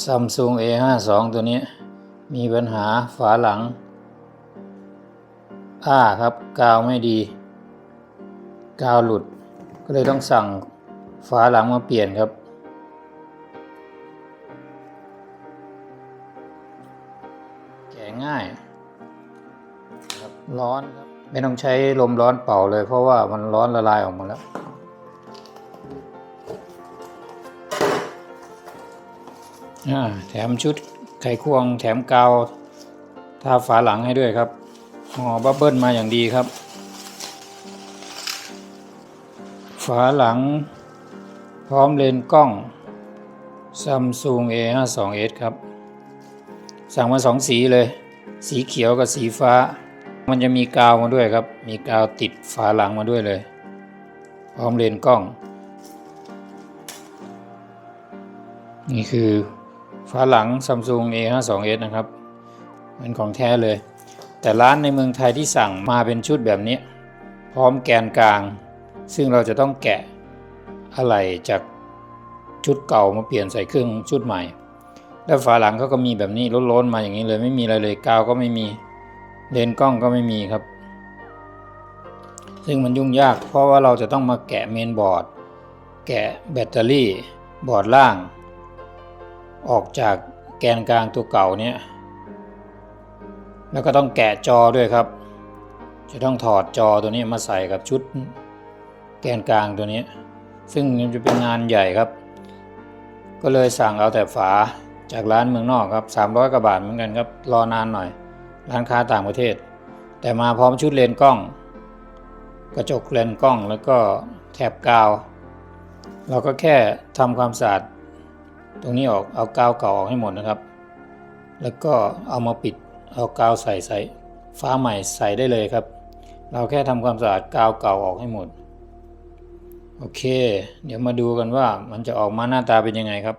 Samsung A52 ตัวนี้ มีปัญหาฝาหลัง อ้าครับ กาวไม่ดี กาวหลุด ก็เลยต้องสั่งฝาหลังมาเปลี่ยนครับ แกะง่ายครับร้อนครับ ไม่ต้องใช้ลมร้อนเป่าเลยเพราะว่ามันร้อนละลายออกมาแล้ว แถมชุดไขควง แถมกาวทาฝาหลังให้ด้วยครับห่อบับเบิ้ลมาอย่างดีครับ ฝาหลัง พร้อมเลนกล้อง Samsung A52s ครับ สั่งมาสองสีเลย สีเขียวกับสีฟ้า มันจะมีกาวมาด้วยครับ มีกาวติดฝาหลังมาด้วยเลย พร้อมเลนกล้อง นี่คือ ฝาหลัง Samsung A52s นะครับเป็นของแท้เลย แต่ร้านในเมืองไทยที่สั่งมาเป็นชุดแบบนี้ พร้อมแกนกลาง ซึ่งเราจะต้องแกะอะไหล่จากชุดเก่ามาเปลี่ยนใส่เครื่องชุดใหม่ แล้วฝาหลังเขาก็มีแบบนี้ล้นๆมาอย่างนี้เลยไม่มีอะไรเลยกาวก็ไม่มีเลนกล้องก็ไม่มีครับ ซึ่งมันยุ่งยากเพราะว่าเราจะต้องมาแกะเมนบอร์ด แกะแบตเตอรี่บอร์ดล่าง ออกจากแกนกลางตัวเก่าเนี่ยแล้วก็ต้องแกะจอด้วยครับ จะต้องถอดจอตัวนี้มาใส่กับชุดแกนกลางตัวนี้ ซึ่งมันจะเป็นงานใหญ่ครับ ก็เลยสั่งเอาแต่ฝาจากร้านเมืองนอกครับ 300กว่าบาทเหมือนกันครับ รอนานหน่อย ร้านค้าต่างประเทศ แต่มาพร้อมชุดเลนกล้อง กระจกเลนกล้องแล้วก็แถบกาว เราก็แค่ทำความสะอาด ตรงนี้ออกเอากาวเก่าออกให้หมดนะครับ แล้วก็เอามาปิดเอากาวใส่ใส่ฟ้าใหม่ใส่ได้เลยครับ เราแค่ทำความสะอาดกาวเก่าออกให้หมด โอเค เดี๋ยวมาดูกันว่ามันจะออกมาหน้าตาเป็นยังไงครับ